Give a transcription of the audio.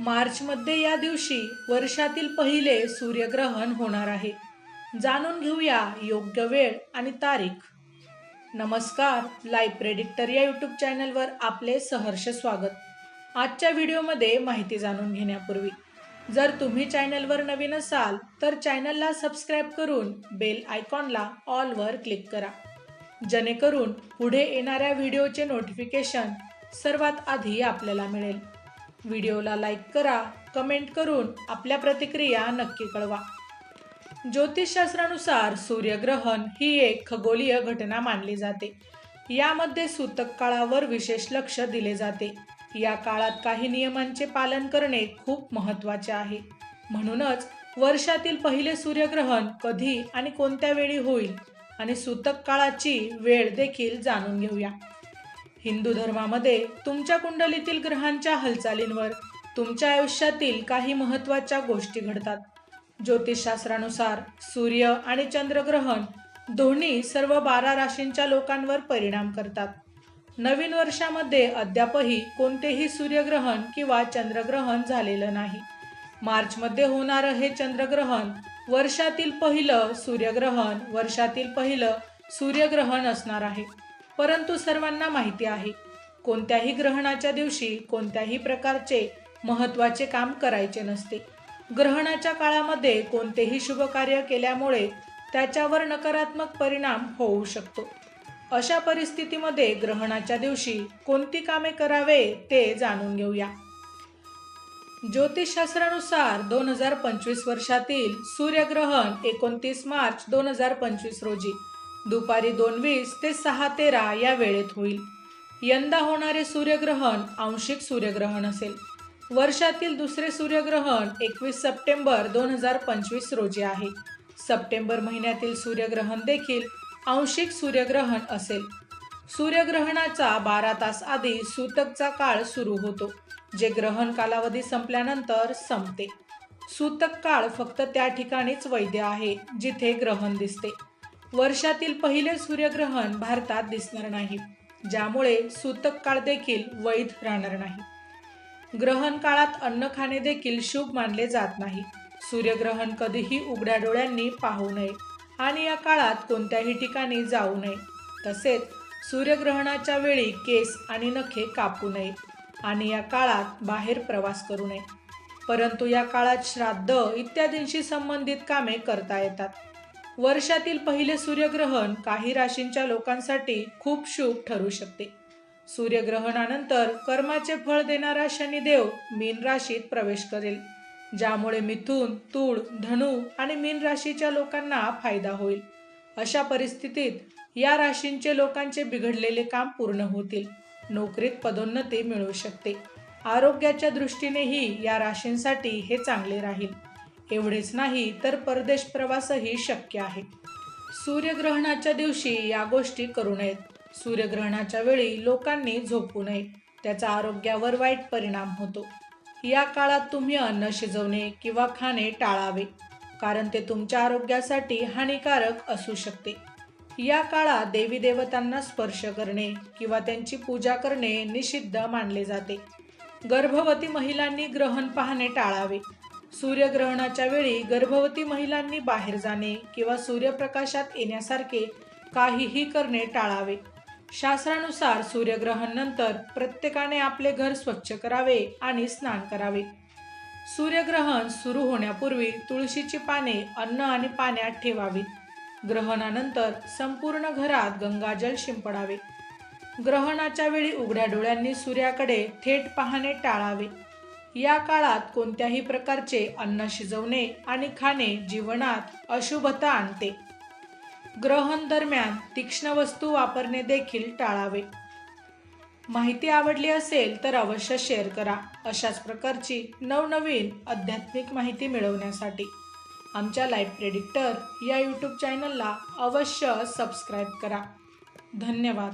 मार्चमध्ये या दिवशी वर्षातील पहिले सूर्यग्रहण होणार आहे. जाणून घेऊया योग्य वेळ आणि तारीख. नमस्कार लाईव्ह प्रेडिक्टर या यूट्यूब चॅनलवर आपले सहर्ष स्वागत. आजच्या व्हिडिओमध्ये माहिती जाणून घेण्यापूर्वी जर तुम्ही चॅनलवर नवीन असाल तर चॅनलला सबस्क्राईब करून बेल आयकॉनला ऑलवर क्लिक करा. जेणेकरून पुढे येणाऱ्या व्हिडिओचे नोटिफिकेशन सर्वात आधी आपल्याला मिळेल. व्हिडिओला लाईक करा कमेंट करून आपल्या प्रतिक्रिया नक्की कळवा. ज्योतिषशास्त्रानुसार सूर्यग्रहण ही एक खगोलीय घटना मानली जाते. यामध्ये सूतक काळावर विशेष लक्ष दिले जाते. या काळात काही नियमांचे पालन करणे खूप महत्त्वाचे आहे. म्हणूनच वर्षातील पहिले सूर्यग्रहण कधी आणि कोणत्या वेळी होईल आणि सूतक काळाची वेळ देखील जाणून घेऊया. हिंदू धर्मामध्ये तुमच्या कुंडलीतील ग्रहांच्या हालचालींवर तुमच्या आयुष्यातील काही महत्त्वाच्या गोष्टी घडतात. ज्योतिषशास्त्रानुसार सूर्य आणि चंद्रग्रहण दोन्ही सर्व बारा राशींच्या लोकांवर परिणाम करतात. नवीन वर्षामध्ये अद्यापही कोणतेही सूर्यग्रहण किंवा चंद्रग्रहण झालेलं नाही. मार्चमध्ये होणारं हे चंद्रग्रहण वर्षातील पहिलं सूर्यग्रहण वर्षातील पहिलं सूर्यग्रहण असणार आहे. परंतु सर्वांना माहिती आहे. कोणत्याही ग्रहणाच्या दिवशी कोणत्याही प्रकारचे महत्त्वाचे काम करायचे नसते. ग्रहणाच्या काळामध्ये कोणतेही शुभ कार्य केल्यामुळे त्याच्यावर नकारात्मक परिणाम होऊ शकतो. अशा परिस्थितीमध्ये ग्रहणाच्या दिवशी कोणती कामे करावे ते जाणून घेऊया. ज्योतिषशास्त्रानुसार दोन हजार पंचवीस वर्षातील सूर्यग्रहण एकोणतीस मार्च दोन हजार पंचवीस रोजी दुपारी दोन वीस ते सहा तेरा या वेळेत होईल. यंदा होणारे सूर्यग्रहण आंशिक सूर्यग्रहण असेल. वर्षातील दुसरे सूर्यग्रहण एकवीस सप्टेंबर दोन हजार पंचवीस रोजी आहे. सप्टेंबर महिन्यातील सूर्यग्रहण देखील आंशिक सूर्यग्रहण असेल. सूर्यग्रहणाचा बारा तास आधी सूतकचा काळ सुरू होतो जे ग्रहण कालावधी संपल्यानंतर संपते. सूतक काळ फक्त त्या ठिकाणीच वैध आहे जिथे ग्रहण दिसते. वर्षातील पहिले सूर्यग्रहण भारतात दिसणार नाही ज्यामुळे सूतक काळ देखील वैध राहणार नाही. ग्रहण काळात अन्न खाणे देखील शुभ मानले जात नाही. सूर्यग्रहण कधीही उघड्या डोळ्यांनी पाहू नये आणि या काळात कोणत्याही ठिकाणी जाऊ नये. तसेच सूर्यग्रहणाच्या वेळी केस आणि नखे कापू नये आणि या काळात बाहेर प्रवास करू नये. परंतु या काळात श्राद्ध इत्यादींशी संबंधित कामे करता येतात. वर्षातील पहिले सूर्यग्रहण काही राशींच्या लोकांसाठी खूप शुभ ठरू शकते. सूर्यग्रहणानंतर कर्माचे फळ देणारा शनिदेव मीन राशीत प्रवेश करेल ज्यामुळे मिथून तूळ धनु आणि मीन राशीच्या लोकांना फायदा होईल. अशा परिस्थितीत या राशींचे लोकांचे बिघडलेले काम पूर्ण होतील. नोकरीत पदोन्नती मिळू शकते. आरोग्याच्या दृष्टीनेही या राशींसाठी हे चांगले राहील. एवढेच नाही तर परदेश प्रवासही शक्य आहे. सूर्यग्रहणाच्या दिवशी या गोष्टी करू नयेत. सूर्यग्रहणाच्या वेळी लोकांनी झोपू नये. त्याचा आरोग्यावर वाईट परिणाम होतो. या काळात तुम्ही अन्न शिजवणे किंवा खाणे टाळावे कारण ते तुमच्या आरोग्यासाठी हानिकारक असू शकते. या काळात देवी देवतांना स्पर्श करणे किंवा त्यांची पूजा करणे निषिद्ध मानले जाते. गर्भवती महिलांनी ग्रहण पाहणे टाळावे सूर्यग्रहणाच्या वेळी गर्भवती महिलांनी बाहेर जाणे किंवा सूर्यप्रकाशात येण्यासारखे काहीही करणे टाळावे. शास्त्रानुसार सूर्यग्रहण नंतर प्रत्येकाने आपले घर स्वच्छ करावे आणि स्नान करावे. सूर्यग्रहण सुरू होण्यापूर्वी तुळशीची पाने अन्न आणि पाण्यात ठेवावीत. ग्रहणानंतर संपूर्ण घरात गंगाजल शिंपडावे. ग्रहणाच्या वेळी उघड्या डोळ्यांनी सूर्याकडे थेट पाहणे टाळावे. या काळात कोणत्याही प्रकारचे अन्न शिजवणे आणि खाणे जीवनात अशुभता आणते. ग्रहण दरम्यान तीक्ष्ण वस्तू वापरणे देखील टाळावे. माहिती आवडली असेल तर अवश्य शेअर करा. अशाच प्रकारची नवनवीन आध्यात्मिक माहिती मिळवण्यासाठी आमच्या लाईफ प्रेडिक्टर या यूट्यूब चॅनलला अवश्य सबस्क्राईब करा. धन्यवाद.